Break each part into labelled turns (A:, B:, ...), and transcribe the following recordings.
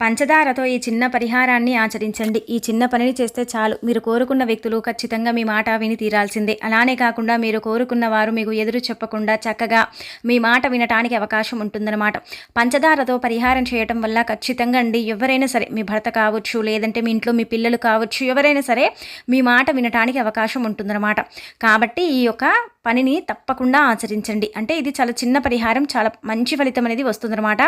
A: పంచదారతో ఈ చిన్న పరిహారాన్ని ఆచరించండి. ఈ చిన్న పనిని చేస్తే చాలు. మీరు కోరుకున్న వ్యక్తులు ఖచ్చితంగా మీ మాట విని తీరాల్సిందే. అలానే కాకుండా మీరు కోరుకున్న వారు మీకు ఎదురు చెప్పకుండా చక్కగా మీ మాట వినటానికి అవకాశం ఉంటుందన్నమాట. పంచదారతో పరిహారం చేయటం వల్ల ఖచ్చితంగా అండి ఎవరైనా సరే మీ భర్త కావచ్చు లేదంటే మీ ఇంట్లో మీ పిల్లలు కావచ్చు ఎవరైనా సరే మీ మాట వినటానికి అవకాశం ఉంటుందన్నమాట. కాబట్టి ఈ యొక్క పనిని తప్పకుండా ఆచరించండి. అంటే ఇది చాలా చిన్న పరిహారం చాలా మంచి ఫలితం అనేది వస్తుందన్నమాట.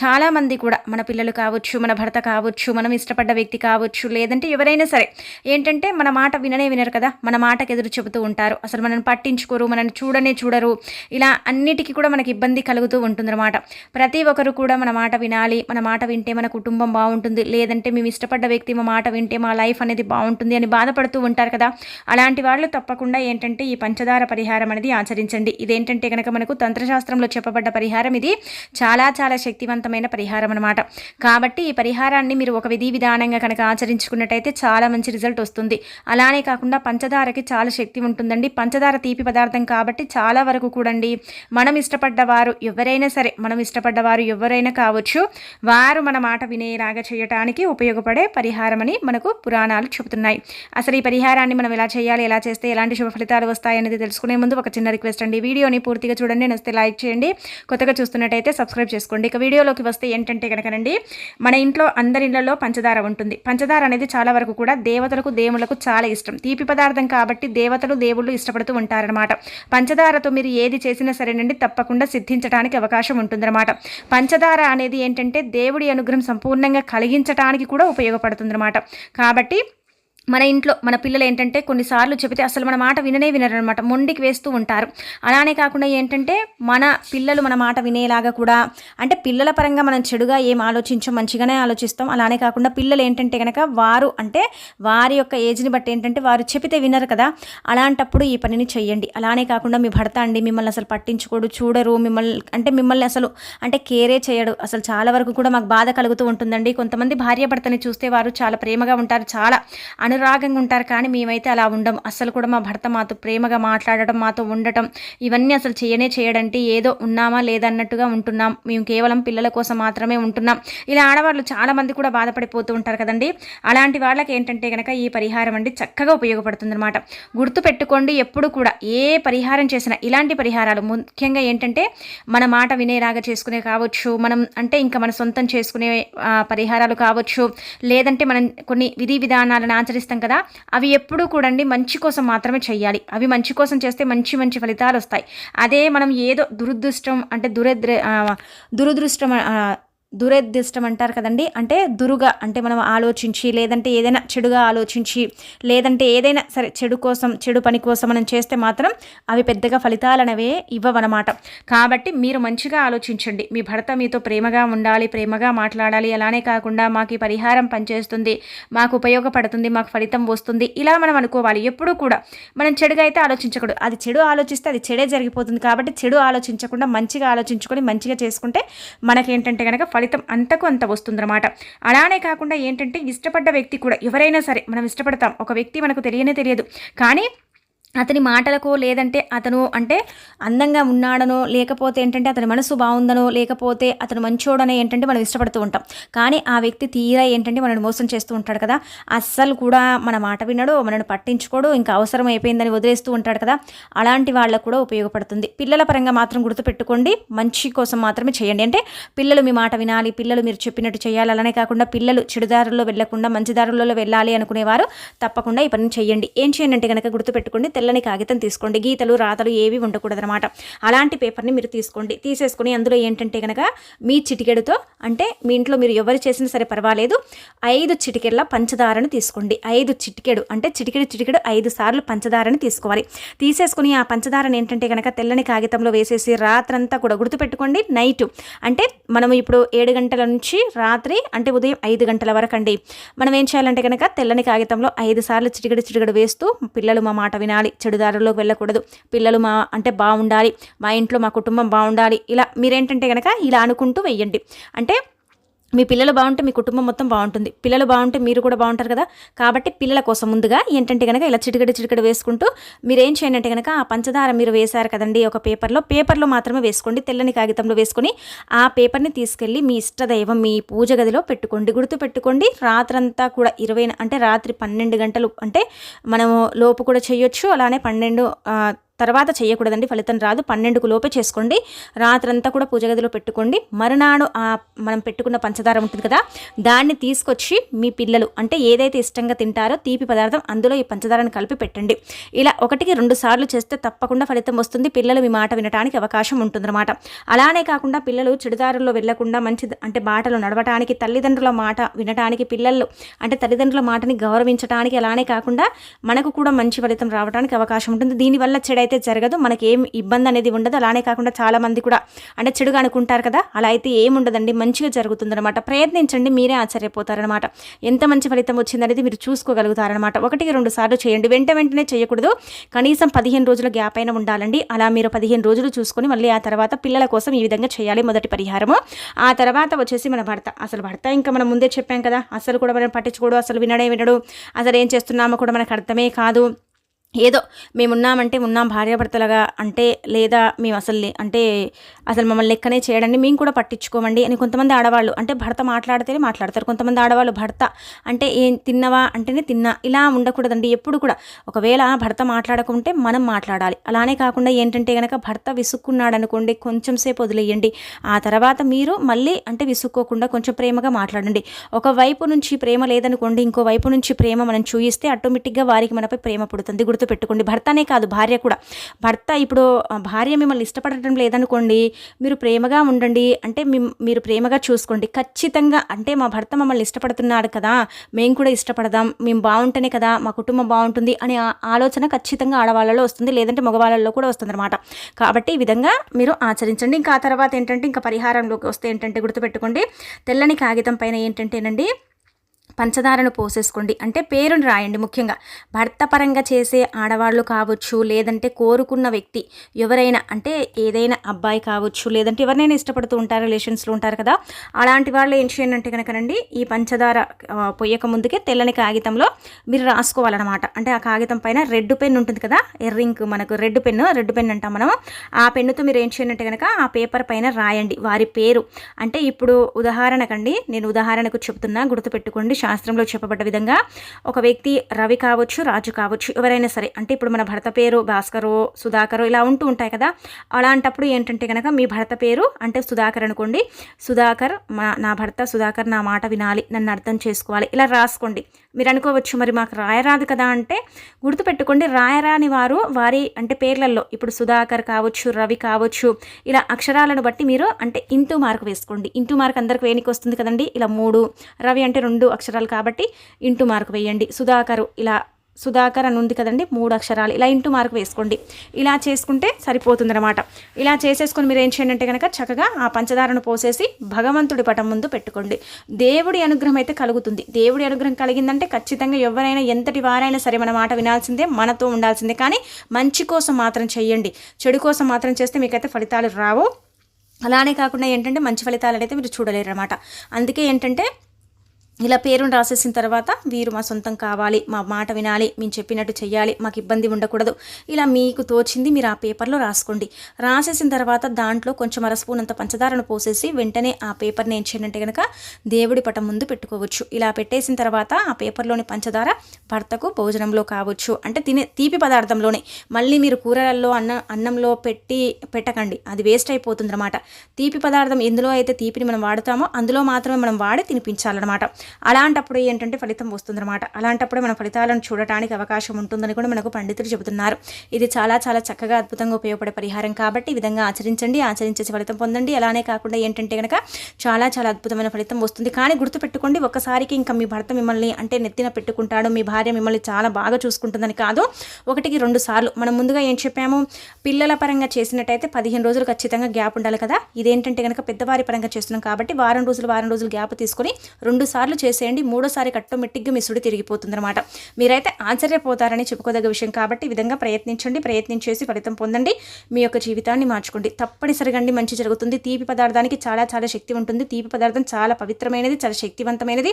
A: చాలామంది కూడా మన పిల్లలు కావచ్చు మన భర్త కావచ్చు మనం ఇష్టపడ్డ వ్యక్తి కావచ్చు లేదంటే ఎవరైనా సరే ఏంటంటే మన మాట విననే వినరు కదా. మన మాటకు ఎదురు చెబుతూ ఉంటారు. అసలు మనల్ని పట్టించుకోరు మనల్ని చూడనే చూడరు. ఇలా అన్నిటికీ కూడా మనకి ఇబ్బంది కలుగుతూ ఉంటుందన్నమాట. ప్రతి ఒక్కరు కూడా మన మాట వినాలి మన మాట వింటే మన కుటుంబం బాగుంటుంది. లేదంటే మేము ఇష్టపడ్డ వ్యక్తి మా మాట వింటే మా లైఫ్ అనేది బాగుంటుంది అని బాధపడుతూ ఉంటారు కదా. అలాంటి వాళ్ళు తప్పకుండా ఏంటంటే ఈ పంచదార పరిహారం అనేది ఆచరించండి. ఇదేంటంటే కనుక మనకు తంత్రశాస్త్రంలో చెప్పబడ్డ పరిహారం ఇది చాలా చాలా శక్తివంతమైన పరిహారం అనమాట కాబట్టి ఈ పరిహారాన్ని మీరు ఒక విధి విధానంగా కనుక ఆచరించుకున్నట్టయితే చాలా మంచి రిజల్ట్ వస్తుంది. అలానే కాకుండా పంచదారకి చాలా శక్తి ఉంటుందండి. పంచదార తీపి పదార్థం కాబట్టి చాలా వరకు కూడండి మనం ఇష్టపడ్డవారు ఎవరైనా సరే మనం ఇష్టపడ్డవారు ఎవరైనా కావచ్చు వారు మన మాట వినేలాగా చేయటానికి ఉపయోగపడే పరిహారం అని మనకు పురాణాలు చెబుతున్నాయి. అసలు ఈ పరిహారాన్ని మనం ఎలా చేయాలి ఎలా చేస్తే ఎలాంటి శుభ ఫలితాలు వస్తాయనేది తెలుసుకునే ముందు ఒక చిన్న రిక్వెస్ట్ అండి. వీడియోని పూర్తిగా చూడండి నచ్చితే లైక్ చేయండి. కొత్తగా చూస్తున్నట్టయితే సబ్స్క్రైబ్ చేసుకోండి. ఇక వీడియోలోకి వస్తే ఏంటంటే కనుకనండి మన ఇంట్లో అందరి ఇళ్ళలో పంచదార ఉంటుంది. పంచదార అనేది చాలా వరకు కూడా దేవతలకు దేవులకు చాలా ఇష్టం. తీపి పదార్థం కాబట్టి దేవతలు దేవుళ్ళు ఇష్టపడుతూ ఉంటారనమాట పంచదారతో మీరు ఏది చేసినా సరేనండి తప్పకుండా సిద్ధించడానికి అవకాశం ఉంటుందన్నమాట. పంచదార అనేది ఏంటంటే దేవుడి అనుగ్రహం సంపూర్ణంగా కలిగించడానికి కూడా ఉపయోగపడుతుందన్నమాట. కాబట్టి మన ఇంట్లో మన పిల్లలు ఏంటంటే కొన్నిసార్లు చెబితే అసలు మన మాట విననే వినరనమాట. మొండికి వేస్తూ ఉంటారు. అలానే కాకుండా ఏంటంటే మన పిల్లలు మన మాట వినేలాగా కూడా అంటే పిల్లల పరంగా మనం చెడుగా ఏం ఆలోచించం మంచిగానే ఆలోచిస్తాం. అలానే కాకుండా పిల్లలు ఏంటంటే కనుక వారు అంటే వారి యొక్క ఏజ్ని బట్టి ఏంటంటే వారు చెబితే వినరు కదా. అలాంటప్పుడు ఈ పనిని చెయ్యండి. అలానే కాకుండా మీ భర్త అండి మిమ్మల్ని అసలు పట్టించుకోడు చూడరు మిమ్మల్ని అంటే మిమ్మల్ని అసలు అంటే కేరే చేయడు. అసలు చాలా వరకు కూడా మాకు బాధ కలుగుతూ ఉంటుందండి. కొంతమంది భార్య భర్తని చూస్తే వారు చాలా ప్రేమగా ఉంటారు చాలా అనురాగంగా ఉంటారు. కానీ మేమైతే అలా ఉండం. అసలు కూడా మా భర్త మాతో ప్రేమగా మాట్లాడటం మాతో ఉండటం ఇవన్నీ అసలు చేయనే చేయడంటే ఏదో ఉన్నామా లేదన్నట్టుగా ఉంటున్నాం. మేము కేవలం పిల్లల కోసం మాత్రమే ఉంటున్నాం. ఇలా ఆడవాళ్ళు చాలామంది కూడా బాధపడిపోతూ ఉంటారు కదండి. అలాంటి వాళ్ళకి ఏంటంటే కనుక ఈ పరిహారం అండి చక్కగా ఉపయోగపడుతుంది అనమాట గుర్తు పెట్టుకోండి ఎప్పుడు కూడా ఏ పరిహారం చేసినా ఇలాంటి పరిహారాలు ముఖ్యంగా ఏంటంటే మన మాట వినేలాగా చేసుకునే కావచ్చు మనం అంటే ఇంకా మన సొంతం చేసుకునే పరిహారాలు కావచ్చు లేదంటే మనం కొన్ని విధి విధానాలను ఆచరిస్తే చేస్తాం కదా అవి ఎప్పుడూ కూడండి మంచి కోసం మాత్రమే చేయాలి అవి మంచి కోసం చేస్తే మంచి మంచి ఫలితాలు వస్తాయి అదే మనం ఏదో దురదృష్టం అంటే దురద్ర దురదృష్టం దురదృష్టం అంటారు కదండి. అంటే దురుగా అంటే మనం ఆలోచించి లేదంటే ఏదైనా చెడుగా ఆలోచించి లేదంటే ఏదైనా సరే చెడు కోసం చెడు పని కోసం మనం చేస్తే మాత్రం అవి పెద్దగా ఫలితాలు అనేవే ఇవ్వవన్నమాట. కాబట్టి మీరు మంచిగా ఆలోచించండి. మీ భర్త మీతో ప్రేమగా ఉండాలి ప్రేమగా మాట్లాడాలి. అలానే కాకుండా మాకు ఈ పరిహారం పనిచేస్తుంది మాకు ఉపయోగపడుతుంది మాకు ఫలితం వస్తుంది. ఇలా మనం అనుకోవాలి. ఎప్పుడూ కూడా మనం చెడుగా అయితే ఆలోచించకూడదు. అది చెడు ఆలోచిస్తే అది చెడే జరిగిపోతుంది కాబట్టి చెడు ఆలోచించకుండా మంచిగా ఆలోచించుకొని మంచిగా చేసుకుంటే మనకేంటంటే కనుక ఫలితం అంతకు అంత వస్తుందన్నమాట. అలానే కాకుండా ఏంటంటే ఇష్టపడ్డ వ్యక్తి కూడా ఎవరైనా సరే మనం ఇష్టపడతాం ఒక వ్యక్తి మనకు తెలియనే తెలియదు. కానీ అతని మాటలకు లేదంటే అతను అంటే అందంగా ఉన్నాడనో లేకపోతే ఏంటంటే అతని మనసు బాగుందనో లేకపోతే అతను మంచోడనో ఏంటంటే మనం ఇష్టపడుతూ ఉంటాం. కానీ ఆ వ్యక్తి తీరా ఏంటంటే మనల్ని మోసం చేస్తూ ఉంటాడు కదా. అస్సలు కూడా మన మాట వినడు మనల్ని పట్టించుకోడు ఇంకా అవసరం అయిపోయిందని వదిలేస్తూ ఉంటాడు కదా. అలాంటి వాళ్ళకు కూడా ఉపయోగపడుతుంది. పిల్లల పరంగా మాత్రం గుర్తుపెట్టుకోండి. మంచి కోసం మాత్రమే చేయండి. అంటే పిల్లలు మీ మాట వినాలి పిల్లలు మీరు చెప్పినట్టు చేయాలి. అలానే కాకుండా పిల్లలు చెడుదారుల్లో వెళ్ళకుండా మంచి దారులలో వెళ్ళాలి అనుకునేవారు తప్పకుండా ఈ పని చేయండి. ఏం చేయండి అంటే కనుక గుర్తుపెట్టుకోండి తెల్లని కాగితం తీసుకోండి. గీతలు రాతలు ఏవి ఉండకూడదనమాట అలాంటి పేపర్ని మీరు తీసుకోండి. తీసేసుకుని అందులో ఏంటంటే కనుక మీ చిటికెడుతో అంటే మీ ఇంట్లో మీరు ఎవరు చేసినా సరే పర్వాలేదు ఐదు చిటికెళ్ళ పంచదారను తీసుకోండి. ఐదు చిటికెడు అంటే చిటికెడు చిటికెడు ఐదు సార్లు పంచదారని తీసుకోవాలి. తీసేసుకుని ఆ పంచదారని ఏంటంటే కనుక తెల్లని కాగితంలో వేసేసి రాత్రంతా కూడా గుర్తుపెట్టుకోండి. నైట్ అంటే మనం ఇప్పుడు ఏడు గంటల నుంచి రాత్రి అంటే ఉదయం ఐదు గంటల వరకు అండి మనం ఏం చేయాలంటే కనుక తెల్లని కాగితంలో ఐదు సార్లు చిటికెడు చిటికెడు వేస్తూ పిల్లలు మా మాట వినాలి. చెడుదారుల్లోకి వెళ్ళకూడదు. పిల్లలు మా అంటే బాగుండాలి మా ఇంట్లో మా కుటుంబం బాగుండాలి ఇలా మీరేంటంటే కనుక ఇలా అనుకుంటూ వెయ్యండి. అంటే మీ పిల్లలు బాగుంటే మీ కుటుంబం మొత్తం బాగుంటుంది. పిల్లలు బాగుంటే మీరు కూడా బాగుంటారు కదా. కాబట్టి పిల్లల కోసం ముందుగా ఏంటంటే కనుక ఇలా చిటికడి చిటికడి వేసుకుంటూ మీరు ఏం చేయండి అంటే కనుక ఆ పంచదార మీరు వేశారు కదండి ఒక పేపర్లో. పేపర్లో మాత్రమే వేసుకోండి. తెల్లని కాగితంలో వేసుకొని ఆ పేపర్ని తీసుకెళ్ళి మీ ఇష్టదైవం మీ పూజ గదిలో పెట్టుకోండి. గుర్తు పెట్టుకోండి. రాత్రంతా కూడా ఇరవై అంటే రాత్రి పన్నెండు గంటలు అంటే మనము లోపు కూడా చేయొచ్చు. అలానే పన్నెండు తర్వాత చేయకూడదండి ఫలితం రాదు. పన్నెండుకు లోపే చేసుకోండి. రాత్రంతా కూడా పూజ గదిలో పెట్టుకోండి. మరునాడు మనం పెట్టుకున్న పంచదార ఉంటుంది కదా దాన్ని తీసుకొచ్చి మీ పిల్లలు అంటే ఏదైతే ఇష్టంగా తింటారో తీపి పదార్థం అందులో ఈ పంచదారాన్ని కలిపి పెట్టండి. ఇలా ఒకటికి రెండు సార్లు చేస్తే తప్పకుండా ఫలితం వస్తుంది. పిల్లలు మీ మాట వినడానికి అవకాశం ఉంటుందన్నమాట. అలానే కాకుండా పిల్లలు చెడుదారుల్లో వెళ్ళకుండా మంచి అంటే బాటలు నడవటానికి తల్లిదండ్రుల మాట వినటానికి పిల్లలు అంటే తల్లిదండ్రుల మాటని గౌరవించడానికి అలానే కాకుండా మనకు కూడా మంచి ఫలితం రావడానికి అవకాశం ఉంటుంది. దీనివల్ల చెడైతే జరగదు. మనకి ఏం ఇబ్బంది అనేది ఉండదు. అలానే కాకుండా చాలా మంది కూడా అంటే చెడుగా అనుకుంటారు కదా. అలా అయితే ఏముండదండి మంచిగా జరుగుతుందనమాట ప్రయత్నించండి. మీరే ఆశ్చర్యపోతారనమాట ఎంత మంచి ఫలితం వచ్చిందనేది మీరు చూసుకోగలుగుతారనమాట ఒకటికి రెండు సార్లు చేయండి. వెంట వెంటనే చేయకూడదు. కనీసం పదిహేను రోజుల గ్యాప్ అయినా ఉండాలండి. అలా మీరు పదిహేను రోజులు చూసుకొని మళ్ళీ ఆ తర్వాత పిల్లల కోసం ఈ విధంగా చేయాలి మొదటి పరిహారము. ఆ తర్వాత వచ్చేసి మన భర్త అసలు భర్త ఇంకా మనం ముందే చెప్పాం కదా. అసలు కూడా మనం పట్టించుకోడు అసలు వినడే వినడు. అసలు ఏం చేస్తున్నామో కూడా మనకు అర్థమే కాదు. ఏదో మేము ఉన్నామంటే ఉన్నాం భార్యాభర్తలుగా అంటే లేదా మేము అసలు అంటే అసలు మమ్మల్ని లెక్కనే చేయడండి మేము కూడా పట్టించుకోమండి అని కొంతమంది ఆడవాళ్ళు అంటే భర్త మాట్లాడితేనే మాట్లాడతారు. కొంతమంది ఆడవాళ్ళు భర్త అంటే ఏం తిన్నవా అంటేనే తిన్నా. ఇలా ఉండకూడదండి. ఎప్పుడు కూడా ఒకవేళ భర్త మాట్లాడకుంటే మనం మాట్లాడాలి. అలానే కాకుండా ఏంటంటే కనుక భర్త విసుక్కున్నాడు అనుకోండి కొంచెం సేపు వదిలేయండి. ఆ తర్వాత మీరు మళ్ళీ అంటే విసుక్కోకుండా కొంచెం ప్రేమగా మాట్లాడండి. ఒక వైపు నుంచి ప్రేమ లేదనుకోండి ఇంకో వైపు నుంచి ప్రేమ మనం చూయిస్తే ఆటోమేటిక్గా వారికి మనపై ప్రేమ పుడుతుంది. గుర్తుపెట్టుకోండి. భర్తనే కాదు భార్య కూడా. భర్త ఇప్పుడు భార్య మిమ్మల్ని ఇష్టపడటం లేదనుకోండి మీరు ప్రేమగా ఉండండి అంటే మీరు ప్రేమగా చూసుకోండి. ఖచ్చితంగా అంటే మా భర్త మమ్మల్ని ఇష్టపడుతున్నాడు కదా మేము కూడా ఇష్టపడదాం మేము బాగుంటేనే కదా మా కుటుంబం బాగుంటుంది అనే ఆ- ఆలోచన ఖచ్చితంగా ఆడవాళ్ళలో వస్తుంది లేదంటే మగవాళ్ళలో కూడా వస్తుంది అనమాట కాబట్టి ఈ విధంగా మీరు ఆచరించండి. ఇంకా ఆ తర్వాత ఏంటంటే ఇంకా పరిహారంలోకి వస్తే ఏంటంటే గుర్తుపెట్టుకోండి. తెల్లని కాగితం పైన ఏంటంటేనండి పంచదారను పోసేసుకోండి. అంటే పేరుని రాయండి ముఖ్యంగా. భర్త పరంగా చేసే ఆడవాళ్ళు కావచ్చు లేదంటే కోరుకున్న వ్యక్తి ఎవరైనా అంటే ఏదైనా అబ్బాయి కావచ్చు లేదంటే ఎవరినైనా ఇష్టపడుతూ ఉంటారు రిలేషన్స్లో ఉంటారు కదా. అలాంటి వాళ్ళు ఏం చేయండి అంటే కనుకనండి ఈ పంచదార పొయ్యక ముందుకే తెల్లని కాగితంలో మీరు రాసుకోవాలన్నమాట. అంటే ఆ కాగితం పైన రెడ్ పెన్ ఉంటుంది కదా ఎర్రింక్ మనకు రెడ్ పెన్ రెడ్ పెన్ అంటాం మనం ఆ పెన్నుతో మీరు ఏం చేయండి అంటే కనుక ఆ పేపర్ పైన రాయండి వారి పేరు. అంటే ఇప్పుడు ఉదాహరణకండి నేను ఉదాహరణకు చెప్తున్నా గుర్తుపెట్టుకోండి శాస్త్రంలో చెప్పబడ్డ విధంగా ఒక వ్యక్తి రవి కావచ్చు రాజు కావచ్చు ఎవరైనా సరే అంటే ఇప్పుడు మన భర్త పేరు భాస్కరో సుధాకరో ఇలా ఉంటూ ఉంటాయి కదా. అలాంటప్పుడు ఏంటంటే కనుక మీ భర్త పేరు అంటే సుధాకర్ అనుకోండి. సుధాకర్ మా నా భర్త సుధాకర్ నా మాట వినాలి నన్ను అర్థం చేసుకోవాలి ఇలా రాసుకోండి. మీరు అనుకోవచ్చు మరి మాకు రాయరాదు కదా అంటే గుర్తుపెట్టుకోండి రాయరాని వారు వారి అంటే పేర్లలో ఇప్పుడు సుధాకర్ కావచ్చు రవి కావచ్చు ఇలా అక్షరాలను బట్టి మీరు అంటే ఇంటూ మార్క్ వేసుకోండి. ఇంటూ మార్క్ అందరికి వేనికి వస్తుంది కదండి ఇలా మూడు రవి అంటే రెండు అక్షరాలు కాబట్టి ఇంటూ మార్క్ వేయండి. సుధాకరు ఇలా సుధాకర్ అని ఉంది కదండి మూడు అక్షరాలు. ఇలా ఇంటూ మార్క్ వేసుకోండి. ఇలా చేసుకుంటే సరిపోతుందన్నమాట. ఇలా చేసేసుకొని మీరు ఏం చేయండి అంటే కనుక చక్కగా ఆ పంచదారను పోసేసి భగవంతుడి పటం ముందు పెట్టుకోండి. దేవుడి అనుగ్రహం అయితే కలుగుతుంది. దేవుడి అనుగ్రహం కలిగిందంటే ఖచ్చితంగా ఎవరైనా ఎంతటి వారైనా సరే మన మాట వినాల్సిందే మనతో ఉండాల్సిందే. కానీ మంచి కోసం మాత్రం చేయండి. చెడు కోసం మాత్రం చేస్తే మీకైతే ఫలితాలు రావు. అలానే కాకుండా ఏంటంటే మంచి ఫలితాలు అయితే మీరు చూడలేరు అనమాట అందుకే ఏంటంటే ఇలా పేరును రాసేసిన తర్వాత వీరు మా సొంతం కావాలి మా మాట వినాలి మేము చెప్పినట్టు చేయాలి మాకు ఇబ్బంది ఉండకూడదు. ఇలా మీకు తోచింది మీరు ఆ పేపర్లో రాసుకోండి. రాసేసిన తర్వాత దాంట్లో కొంచెం అర స్పూన్ అంత పంచదారను పోసేసి వెంటనే ఆ పేపర్ని ఏం చేయనంటే కనుక దేవుడి పటం ముందు పెట్టుకోవచ్చు. ఇలా పెట్టేసిన తర్వాత ఆ పేపర్లోని పంచదార భర్తకు భోజనంలో కావచ్చు. అంటే తినే తీపి పదార్థంలోనే. మళ్ళీ మీరు కూరలలో అన్న అన్నంలో పెట్టి పెట్టకండి. అది వేస్ట్ అయిపోతుంది అనమాట తీపి పదార్థం ఎందులో అయితే తీపిని మనం వాడుతామో అందులో మాత్రమే మనం వాడి తినిపించాలన్నమాట. అలాంటప్పుడు ఏంటంటే ఫలితం వస్తుందన్నమాట. అలాంటప్పుడే మన ఫలితాలను చూడటానికి అవకాశం ఉంటుందని కూడా మనకు పండితులు చెబుతున్నారు. ఇది చాలా చాలా చక్కగా అద్భుతంగా ఉపయోగపడే పరిహారం కాబట్టి ఈ విధంగా ఆచరించండి ఆచరించేసి ఫలితం పొందండి. అలానే కాకుండా ఏంటంటే కనుక చాలా చాలా అద్భుతమైన ఫలితం వస్తుంది. కానీ గుర్తుపెట్టుకోండి ఒక్కసారికి ఇంకా మీ భర్త మిమ్మల్ని అంటే నెత్తిన పెట్టుకుంటాడు మీ భార్య మిమ్మల్ని చాలా బాగా చూసుకుంటుందని కాదు. ఒకటికి రెండు సార్లు మనం ముందుగా ఏం చెప్పాము? పిల్లల పరంగా చేసినట్టయితే పదిహేను రోజులు ఖచ్చితంగా గ్యాప్ ఉండాలి కదా. ఇదేంటంటే కనుక పెద్దవారి పరంగా చేస్తున్నాం కాబట్టి వారం రోజులు వారం రోజులు గ్యాప్ తీసుకొని రెండు సార్లు సార్లు చేసేయండి. మూడోసారి ఆటోమేటిక్గా మీ సుడి తిరిగిపోతుందన్నమాట. మీరైతే ఆశ్చర్యపోతారని చెప్పుకోదగ్గ విషయం కాబట్టి ఈ విధంగా ప్రయత్నించండి. ప్రయత్నించేసి ఫలితం పొందండి. మీ యొక్క జీవితాన్ని మార్చుకోండి. తప్పనిసరిగా అండి. మంచి జరుగుతుంది. తీపి పదార్థానికి చాలా చాలా శక్తి ఉంటుంది. తీపి పదార్థం చాలా పవిత్రమైనది చాలా శక్తివంతమైనది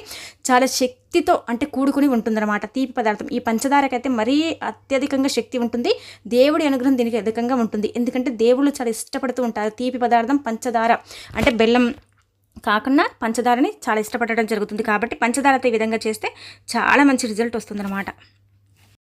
A: చాలా శక్తితో అంటే కూడుకుని ఉంటుందన్నమాట. తీపి పదార్థం. ఈ పంచదారకైతే మరీ అత్యధికంగా శక్తి ఉంటుంది. దేవుడి అనుగ్రహం దీనికి అధికంగా ఉంటుంది. ఎందుకంటే దేవుళ్ళు చాలా ఇష్టపడుతూ ఉంటారు. తీపి పదార్థం పంచదార అంటే బెల్లం కాకుండా పంచదారని చాలా ఇష్టపడడం జరుగుతుంది కాబట్టి పంచదారతో ఈ విధంగా చేస్తే చాలా మంచి రిజల్ట్ వస్తుందన్నమాట.